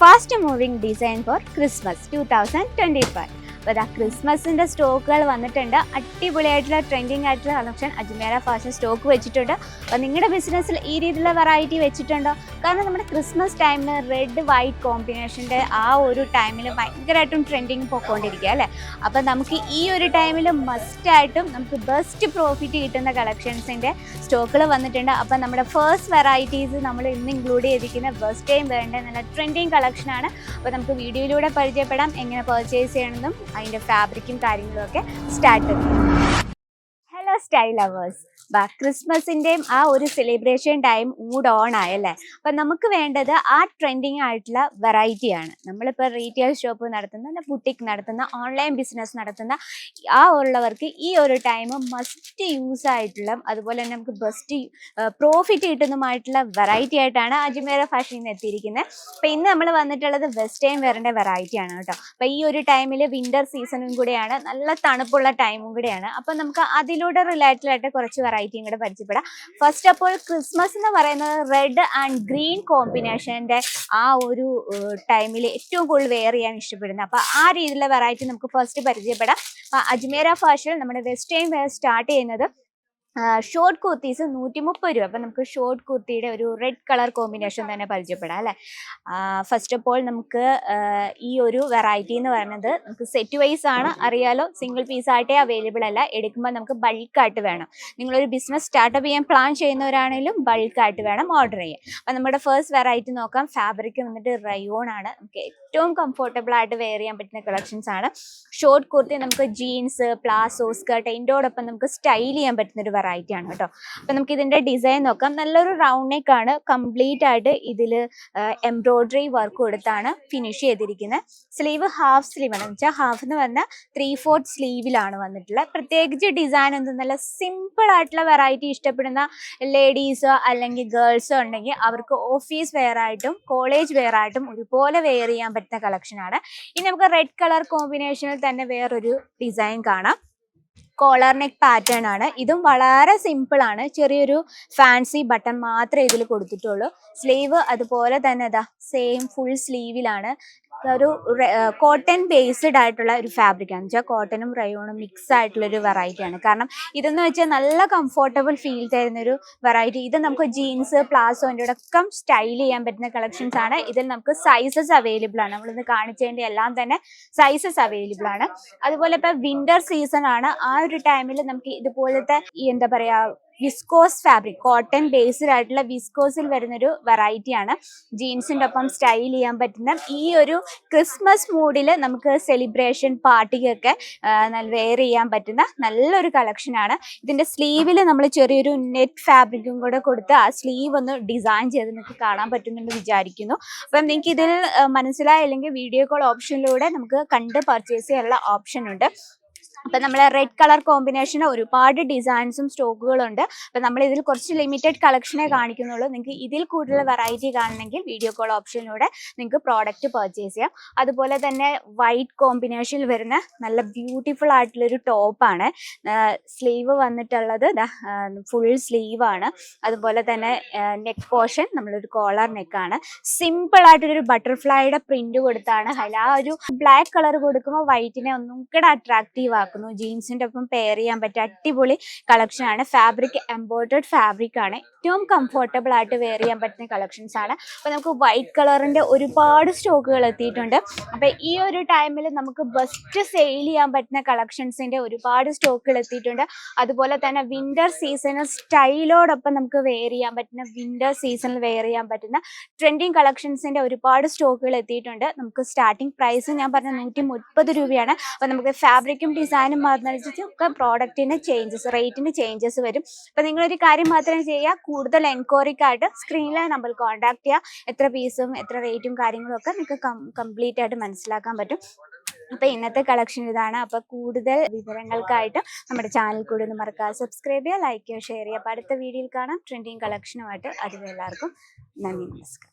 Fast moving design for Christmas two thousand twenty five അപ്പോൾ ഇതാ ക്രിസ്മസിന്റെ സ്റ്റോക്കുകൾ വന്നിട്ടുണ്ട്. അടിപൊളിയായിട്ടുള്ള ട്രെൻഡിങ് ആയിട്ടുള്ള കളക്ഷൻ അജ്മേര ഫാഷൻ സ്റ്റോക്ക് വെച്ചിട്ടുണ്ട്. അപ്പോൾ നിങ്ങളുടെ ബിസിനസ്സിൽ ഈ രീതിയിലുള്ള വെറൈറ്റി വെച്ചിട്ടുണ്ടോ? കാരണം നമ്മുടെ ക്രിസ്മസ് ടൈമിൽ റെഡ് വൈറ്റ് കോമ്പിനേഷന്റെ ആ ഒരു ടൈമിൽ ഭയങ്കരമായിട്ടും ട്രെൻഡിങ് പോയിക്കൊണ്ടിരിക്കുക അല്ലേ? അപ്പോൾ നമുക്ക് ഈ ഒരു ടൈമിൽ മസ്റ്റായിട്ടും നമുക്ക് ബെസ്റ്റ് പ്രോഫിറ്റ് കിട്ടുന്ന കളക്ഷൻസിന്റെ സ്റ്റോക്കുകൾ വന്നിട്ടുണ്ട്. അപ്പോൾ നമ്മുടെ ഫസ്റ്റ് വെറൈറ്റീസ് നമ്മൾ ഇന്ന് ഇൻക്ലൂഡ് ചെയ്തിരിക്കുന്ന ബെസ്റ്റ് ടൈം വേണ്ട നല്ല ട്രെൻഡിങ് കളക്ഷനാണ് അപ്പോൾ നമുക്ക് വീഡിയോയിലൂടെ പരിചയപ്പെടാം. എങ്ങനെ പർച്ചേസ് ചെയ്യണമെന്നും അതിന്റെ ഫാബ്രിക്കും കാര്യങ്ങളും ഒക്കെ സ്റ്റാർട്ട് ചെയ്യാം സ്റ്റൈൽ അവേഴ്സ് ക്രിസ്മസിന്റെയും ആ ഒരു സെലിബ്രേഷൻ ടൈം മൂഡ് ഓൺ ആയല്ലേ അപ്പം നമുക്ക് വേണ്ടത് ആ ട്രെൻഡിങ് ആയിട്ടുള്ള വെറൈറ്റിയാണ് നമ്മളിപ്പോൾ റീറ്റെയിൽ ഷോപ്പ് നടത്തുന്ന ബുട്ടിക് നടത്തുന്ന ഓൺലൈൻ ബിസിനസ് നടത്തുന്ന ആ ഉള്ളവർക്ക് ഈ ഒരു ടൈം മസ്റ്റ് യൂസ് ആയിട്ടുള്ള അതുപോലെ തന്നെ നമുക്ക് ബെസ്റ്റ് പ്രോഫിറ്റ് കിട്ടുന്നതുമായിട്ടുള്ള വെറൈറ്റി ആയിട്ടാണ് അജ്മേര ഫാഷനിൽ നിന്ന് എത്തിയിരിക്കുന്നത്. അപ്പം ഇന്ന് നമ്മൾ വന്നിട്ടുള്ളത് വെസ്റ്റേൺ വെയറിന്റെ വെറൈറ്റി ആണ് കേട്ടോ. അപ്പം ഈ ഒരു ടൈമിൽ വിന്റർ സീസണും കൂടെയാണ് നല്ല തണുപ്പുള്ള ടൈമും കൂടെയാണ്. അപ്പം നമുക്ക് അതിലൂടെ റിലേറ്റഡ് ആയിട്ട് കുറച്ച് വെറൈറ്റിയും കൂടെ പരിചയപ്പെടാം. ഫസ്റ്റ് അപ്പോൾ ക്രിസ്മസ് എന്ന് പറയുന്നത് റെഡ് ആൻഡ് ഗ്രീൻ കോമ്പിനേഷന്റെ ആ ഒരു ടൈമിൽ ഏറ്റവും കൂടുതൽ വെയർ ചെയ്യാൻ ഇഷ്ടപ്പെടുന്നത്. അപ്പോൾ ആ രീതിയിലുള്ള വെറൈറ്റി നമുക്ക് ഫസ്റ്റ് പരിചയപ്പെടാം. അജ്മേര ഫാഷൻ നമ്മുടെ വെസ്റ്റേൺ വെയർ സ്റ്റാർട്ട് ചെയ്യുന്നത് ഷോർട്ട് കുർത്തീസ് നൂറ്റി മുപ്പത് രൂപ. അപ്പം നമുക്ക് ഷോർട്ട് കുർത്തിയുടെ ഒരു റെഡ് കളർ കോമ്പിനേഷൻ തന്നെ പരിചയപ്പെടാം അല്ലേ? ഫസ്റ്റ് ഓഫ് ഓൾ നമുക്ക് ഈ ഒരു വെറൈറ്റി എന്ന് പറയുന്നത് നമുക്ക് സെറ്റ് വൈസ് ആണ്. അറിയാലോ സിംഗിൾ പീസ് ആയിട്ടേ അവൈലബിൾ അല്ല. എടുക്കുമ്പോൾ നമുക്ക് ബൾക്കായിട്ട് വേണം. നിങ്ങളൊരു ബിസിനസ് സ്റ്റാർട്ടപ്പ് ചെയ്യാൻ പ്ലാൻ ചെയ്യുന്നവരാണെങ്കിലും ബൾക്കായിട്ട് വേണം ഓർഡർ ചെയ്യാൻ. അപ്പം നമ്മുടെ ഫസ്റ്റ് വെറൈറ്റി നോക്കാം. ഫാബ്രിക് വന്നിട്ട് റയോൺ ആണ്. നമുക്ക് ഏറ്റവും കംഫർട്ടബിൾ ആയിട്ട് വെയർ ചെയ്യാൻ പറ്റുന്ന കളക്ഷൻസ് ആണ്. ഷോർട്ട് കുർത്തി നമുക്ക് ജീൻസ് പ്ലാസോ സ്കർട്ട് അതിന്റെയോടൊപ്പം നമുക്ക് സ്റ്റൈൽ ചെയ്യാൻ പറ്റുന്ന ഒരു വെറൈറ്റി ആണ് കേട്ടോ. അപ്പം നമുക്ക് ഇതിന്റെ ഡിസൈൻ നോക്കാം. നല്ലൊരു റൗണ്ട് നെക്ക് ആണ്. കംപ്ലീറ്റ് ആയിട്ട് ഇതിൽ എംബ്രോയിഡറി വർക്ക് കൊടുത്താണ് ഫിനിഷ് ചെയ്തിരിക്കുന്നത്. സ്ലീവ് ഹാഫ് സ്ലീവ് ആണ്. വെച്ചാൽ ഹാഫ് എന്ന് പറഞ്ഞാൽ ത്രീ ഫോർത്ത് സ്ലീവിലാണ് വന്നിട്ടുള്ളത്. പ്രത്യേകിച്ച് ഡിസൈൻ ഒന്നും നല്ല സിമ്പിൾ ആയിട്ടുള്ള വെറൈറ്റി ഇഷ്ടപ്പെടുന്ന ലേഡീസോ അല്ലെങ്കിൽ ഗേൾസോ ഉണ്ടെങ്കിൽ അവർക്ക് ഓഫീസ് വെയർ ആയിട്ടും കോളേജ് വെയർ ആയിട്ടും ഒരുപോലെ വെയർ ചെയ്യാൻ പറ്റുന്ന കളക്ഷനാണ് ഇനി നമുക്ക് റെഡ് കളർ കോമ്പിനേഷനിൽ തന്നെ വേറൊരു ഡിസൈൻ കാണാം. കോളർ നെക്ക് പാറ്റേൺ ആണ്. ഇതും വളരെ സിമ്പിൾ ആണ്. ചെറിയൊരു ഫാൻസി ബട്ടൺ മാത്രമേ ഇതിൽ കൊടുത്തിട്ടുള്ളൂ. സ്ലീവ് അതുപോലെ തന്നെ അതാ സെയിം ഫുൾ സ്ലീവിലാണ് ഒരു കോട്ടൺ ബേസ്ഡ് ആയിട്ടുള്ള ഒരു ഫാബ്രിക് ആണ്. വെച്ചാൽ കോട്ടണും റയോണും മിക്സ് ആയിട്ടുള്ള ഒരു വെറൈറ്റി ആണ്. കാരണം ഇതെന്ന് വെച്ചാൽ നല്ല കംഫർട്ടബിൾ ഫീൽ തരുന്ന ഒരു വെറൈറ്റി ഇത് നമുക്ക് ജീൻസ് പ്ലാസോന്റെ ഒക്കെ സ്റ്റൈൽ ചെയ്യാൻ പറ്റുന്ന കളക്ഷൻസ് ആണ്. ഇതിൽ നമുക്ക് സൈസസ് അവൈലബിൾ ആണ്. നമ്മളിന്ന് കാണിച്ചതിന്റെ എല്ലാം തന്നെ സൈസസ് അവൈലബിൾ ആണ്. അതുപോലെ ഇപ്പൊ വിന്റർ സീസൺ ആണ്. ആ ഒരു ടൈമിൽ നമുക്ക് ഇതുപോലത്തെ എന്താ പറയാ വിസ്കോസ് ഫാബ്രിക് കോട്ടൺ ബേസ്ഡ് ആയിട്ടുള്ള വിസ്കോസിൽ വരുന്നൊരു വെറൈറ്റിയാണ് ജീൻസിന്റെ ഒപ്പം സ്റ്റൈൽ ചെയ്യാൻ പറ്റുന്ന ഈ ഒരു ക്രിസ്മസ് മൂഡിൽ നമുക്ക് സെലിബ്രേഷൻ പാർട്ടിക്കൊക്കെ വെയർ ചെയ്യാൻ പറ്റുന്ന നല്ലൊരു കളക്ഷനാണ് ഇതിന്റെ സ്ലീവിൽ നമ്മൾ ചെറിയൊരു നെറ്റ് ഫാബ്രിക്കും കൂടെ കൊടുത്ത് ആ സ്ലീവ് ഒന്ന് ഡിസൈൻ ചെയ്ത് നിങ്ങൾക്ക് കാണാൻ പറ്റുന്നുണ്ട് വിചാരിക്കുന്നു. അപ്പം നിങ്ങൾക്ക് ഇതിൽ മനസ്സിലായില്ലെങ്കിൽ വീഡിയോ കോൾ ഓപ്ഷനിലൂടെ നമുക്ക് കണ്ട് പർച്ചേസ് ചെയ്യാനുള്ള ഓപ്ഷൻ ഉണ്ട്. അപ്പം നമ്മൾ റെഡ് കളർ കോമ്പിനേഷൻ ഒരുപാട് ഡിസൈൻസും സ്റ്റോക്കുകളുണ്ട് അപ്പൊ നമ്മൾ ഇതിൽ കുറച്ച് ലിമിറ്റഡ് കളക്ഷനെ കാണിക്കുന്നുള്ളൂ. നിങ്ങൾക്ക് ഇതിൽ കൂടുതൽ വെറൈറ്റി കാണണമെങ്കിൽ വീഡിയോ കോൾ ഓപ്ഷനിലൂടെ നിങ്ങൾക്ക് പ്രോഡക്റ്റ് പർച്ചേസ് ചെയ്യാം. അതുപോലെ തന്നെ വൈറ്റ് കോമ്പിനേഷനിൽ വരുന്ന നല്ല ബ്യൂട്ടിഫുൾ ആയിട്ടുള്ളൊരു ടോപ്പാണ് സ്ലീവ് വന്നിട്ടുള്ളത് ഫുൾ സ്ലീവ് ആണ്. അതുപോലെ തന്നെ നെക്ക് പോർഷൻ നമ്മളൊരു കോളർ നെക്കാണ് സിമ്പിൾ ആയിട്ടൊരു ബട്ടർഫ്ലൈയുടെ പ്രിന്റ് കൊടുത്താണ്. അതിൽ ആ ഒരു ബ്ലാക്ക് കളർ കൊടുക്കുമ്പോൾ വൈറ്റിനെ ഒന്നും കൂടെ അട്രാക്റ്റീവ് ആക്കുന്നു ജീൻസിന്റെ ഒപ്പം പെയർ ചെയ്യാൻ പറ്റിയ അടിപൊളി കളക്ഷൻ ആണ്. ഫാബ്രിക് എംബോർഡേഡ് ഫാബ്രിക് ആണ്. ഏറ്റവും കംഫർട്ടബിൾ ആയിട്ട് വെയർ ചെയ്യാൻ പറ്റുന്ന കളക്ഷൻസ് ആണ്. അപ്പോൾ നമുക്ക് വൈറ്റ് കളറിന്റെ ഒരുപാട് സ്റ്റോക്കുകൾ എത്തിയിട്ടുണ്ട്. അപ്പോൾ ഈ ഒരു ടൈമിൽ നമുക്ക് ബെസ്റ്റ് സെയിൽ ചെയ്യാൻ പറ്റുന്ന കളക്ഷൻസിന്റെ ഒരുപാട് സ്റ്റോക്കുകൾ എത്തിയിട്ടുണ്ട്. അതുപോലെ തന്നെ വിന്റർ സീസണൽ സ്റ്റൈലോടൊപ്പം നമുക്ക് വെയർ ചെയ്യാൻ പറ്റുന്ന വിന്റർ സീസണിൽ വെയർ ചെയ്യാൻ പറ്റുന്ന ട്രെൻഡിങ് കളക്ഷൻസിന്റെ ഒരുപാട് സ്റ്റോക്കുകൾ എത്തിയിട്ടുണ്ട്. നമുക്ക് സ്റ്റാർട്ടിങ് പ്രൈസ് ഞാൻ പറഞ്ഞ നൂറ്റി മുപ്പത് രൂപയാണ്. അപ്പോൾ നമുക്ക് ഫാബ്രിക്കും ഡിസൈനും മാറുന്നതനുസരിച്ച് പ്രോഡക്റ്റിന് ചേഞ്ചസ് റേറ്റിന് ചേഞ്ചസ് വരും. അപ്പം നിങ്ങളൊരു കാര്യം മാത്രം ചെയ്യുക. കൂടുതൽ എൻക്വയറിക്കായിട്ട് സ്ക്രീനിലെ നമ്മൾ കോൺടാക്ട് ചെയ്യുക. എത്ര പീസും എത്ര റേറ്റും കാര്യങ്ങളും ഒക്കെ നിങ്ങൾക്ക് കംപ്ലീറ്റ് ആയിട്ട് മനസ്സിലാക്കാൻ പറ്റും. അപ്പോൾ ഇന്നത്തെ കളക്ഷൻ ഇതാണ്. അപ്പോൾ കൂടുതൽ വിവരങ്ങൾക്കായിട്ട് നമ്മുടെ ചാനൽ കൂടി ഒന്ന് മറക്കാതെ സബ്സ്ക്രൈബ് ചെയ്യുക ലൈക്ക് ചെയ്യുക ഷെയർ ചെയ്യുക. അപ്പൊ അടുത്ത വീഡിയോയിൽ കാണാം. ട്രെൻഡിങ് കളക്ഷനുമായിട്ട് അതിലെല്ലാവർക്കും നന്ദി നമസ്കാരം.